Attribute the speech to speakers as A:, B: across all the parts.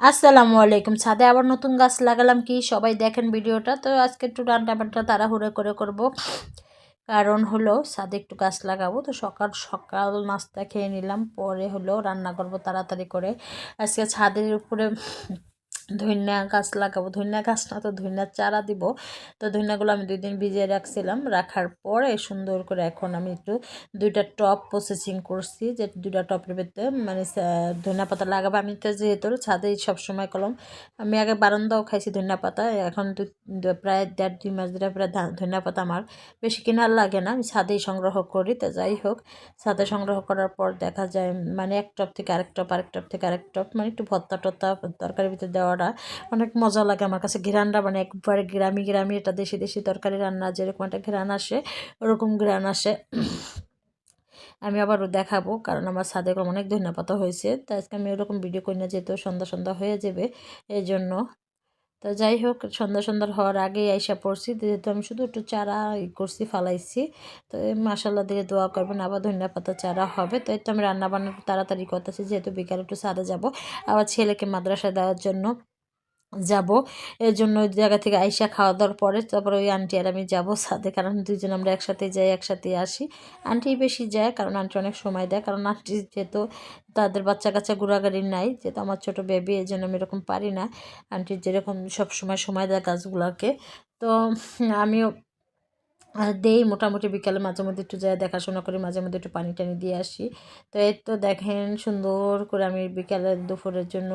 A: আসসালামু আলাইকুম। ছাদে আবার নতুন গাছ লাগালাম কি? সবাই দেখেন ভিডিওটা। তো আজকে একটু রান্না বান্না তাড়াহুড়ো করে করব। কারণ হলো ছাদে একটু গাছ লাগাবো। তো সকাল সকাল নাস্তা খেয়ে নিলাম। পরে হলো রান্না করব তাড়াতাড়ি করে। আজকে ছাদের উপরে ধনিয়া গাছ লাগাবো ধনিয়া গাছ না তো ধনিয়ার চারা দিব। তো ধনিয়াগুলো আমি দুই দিন ভিজিয়ে রাখছিলাম, রাখার পরে সুন্দর করে এখন আমি একটু দুইটা টপ প্রসেসিং করছি, যে দুইটা টপের ভিতরে মানে ধনিয়া পাতা লাগাবো। আমি তো যেহেতু ছাদে সবসময় কলম, আমি আগে বারান্দাও খাইছি ধনিয়া পাতা, এখন প্রায় দেড় দুই মাস ধরে প্রায় ধনিয়া পাতা আমার বেশি কেনার লাগে না, আমি ছাদেই সংগ্রহ করি। তো যাই হোক, ছাদে সংগ্রহ করার পর দেখা যায় মানে এক টপ থেকে আরেক টপ আরেক টপ থেকে আরেক টপ মানে একটু ভত্তা টত্তা তরকারির ভিতরে দেওয়ার করা অনেক মজা লাগে আমার কাছে। ঘেরানটা মানে একবারে গ্রামি গ্রামি এটা দেশি দেশি তরকারি রান্না, যেরকম একটা ঘেরান আসে, ওরকম ঘেরান আসে। আমি আবারও দেখাবো, কারণ আমার ছাদে অনেক পাতা হয়েছে। তো আজকে আমি ওরকম ভিডিও করি না, যেহেতু সন্ধ্যা সন্ধ্যা হয়ে যাবে এই জন্য তো যাই হোক, সন্ধ্যা সন্ধ্যা হওয়ার আগেই আইসা পড়ছি, যেহেতু আমি শুধু একটু চারা করছি, ফালাইছি। তো মাসাল্লা দিয়ে দোয়া করবেন, আবার ধনিয়া পাতা চারা হবে। তো এই তো আমি রান্না বান্না তাড়াতাড়ি করতেছি, যেহেতু বিকালে একটু সারে যাব। আবার ছেলেকে মাদ্রাসায় দেওয়ার জন্য যাব। এর জন্য ওই জায়গা থেকে আইসা খাওয়া দাওয়ার পরে তারপরে ওই আন্টি আর আমি যাব সাথে কারণ দুজন আমরা একসাথে যাই, একসাথে আসি। আন্টি বেশি যায়, কারণ আন্টি অনেক সময় দেয়, কারণ আন্টি যেহেতু তাদের বাচ্চা কাচ্চা ঘোরাঘুরি নাই, যেহেতু আমার ছোটো বেবি এই জন্য আমি এরকম পারি না। আন্টি যেরকম সব সময় সময় দেয় গাছগুলোকে তো আমিও দেই মোটামুটি বিকালে মাঝে মধ্যে একটু যায় দেখাশোনা করি, মাঝে মধ্যে একটু পানি টানি দিয়ে আসি। তো এই তো দেখেন সুন্দর করে আমি বিকালে দুপুরের জন্য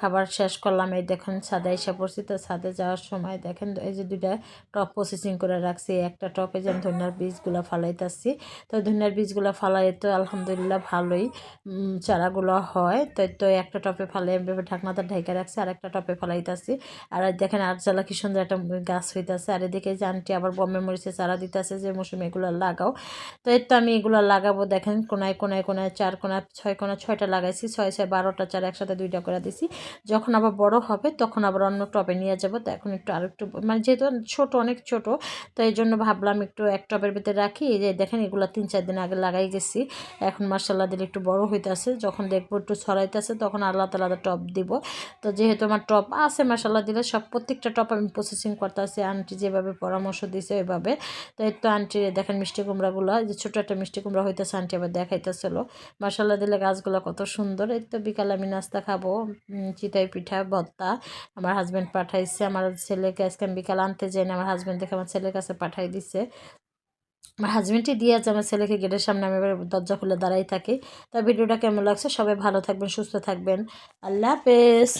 A: খাবার শেষ করলাম। এই দেখেন ছাদে এসে পড়ছি। তো ছাদে যাওয়ার সময় দেখেন এই যে দুইটা টপ প্রসেসিং করে রাখছি। একটা টপে যেন ধনিয়ার বীজগুলো ফালাইতেছি। তো ধনিয়ার বীজগুলো ফালাই তো আলহামদুলিল্লাহ ভালোই চারাগুলো হয়। তো তো একটা টপে ফালাই ঢাকনাতে ঢেকে রাখছি আর একটা টপে ফালাইতেছি। আর দেখেন আর জ্বালা কি সুন্দর একটা গাছ হইতেছে। আর এদিকে জানটি আবার বম্বে মরিচে চারা দিতেছে যে, মৌসুমে এগুলো লাগাও। তো এর তো আমি এগুলো লাগাবো, দেখেন, কোনায় কোনায় কোনায় চার কোনা, ছয় কোনা, ছয়টা লাগাইছি, ছয় ছয়, বারোটা, চার একসাথে দুইটা করে দিছি। যখন আবার বড় হবে, তখন আবার অন্য টবে নিয়ে যাব। তো এখন একটু আর একটু মানে যেহেতু ছোট, অনেক ছোট, তো এই জন্য ভাবলাম একটু এক টবের ভিতরে রাখি। এই যে, দেখেন, এগুলো তিন, চার দিন আগে লাগাই গেছি। এখন মার্শাল্লাহ দিলে একটু বড় হইতেছে। যখন দেখব একটু ছড়াইতেছে, তখন আলাদা আলাদা টপ দিব। তো যেহেতু আমার টপ আছে মার্শাল্লাহ দিলে সব প্রত্যেকটা টপ আমি প্রসেসিং করতেছি। আনটি যেভাবে পরামর্শ দিছে, ওইভাবে। তো এই তো আন্টি, দেখেন মিষ্টি কুমড়াগুলো যে ছোটো একটা মিষ্টি কুমড়া হইতেছে আন্টি আবার দেখাইতেছিল। মশালা দিলে গাছগুলো কত সুন্দর। এই তো বিকালে আমি নাস্তা খাব চিতাই পিঠা ভত্তা আমার হাজব্যান্ড পাঠাইছে, আমার ছেলেকে আজকে আমি বিকাল আনতে যাই না, আমার হাজব্যান্ড দেখে আমার ছেলের কাছে পাঠাই দিছে। আমার হাজব্যান্ডই দিয়ে আছে, আমার ছেলেকে গেটের সামনে আমি এবার দরজা খুলে দাঁড়াই থাকি। তা ভিডিওটা কেমন লাগছে? সবাই ভালো থাকবেন, সুস্থ থাকবেন। আল্লাহ হাফেজ।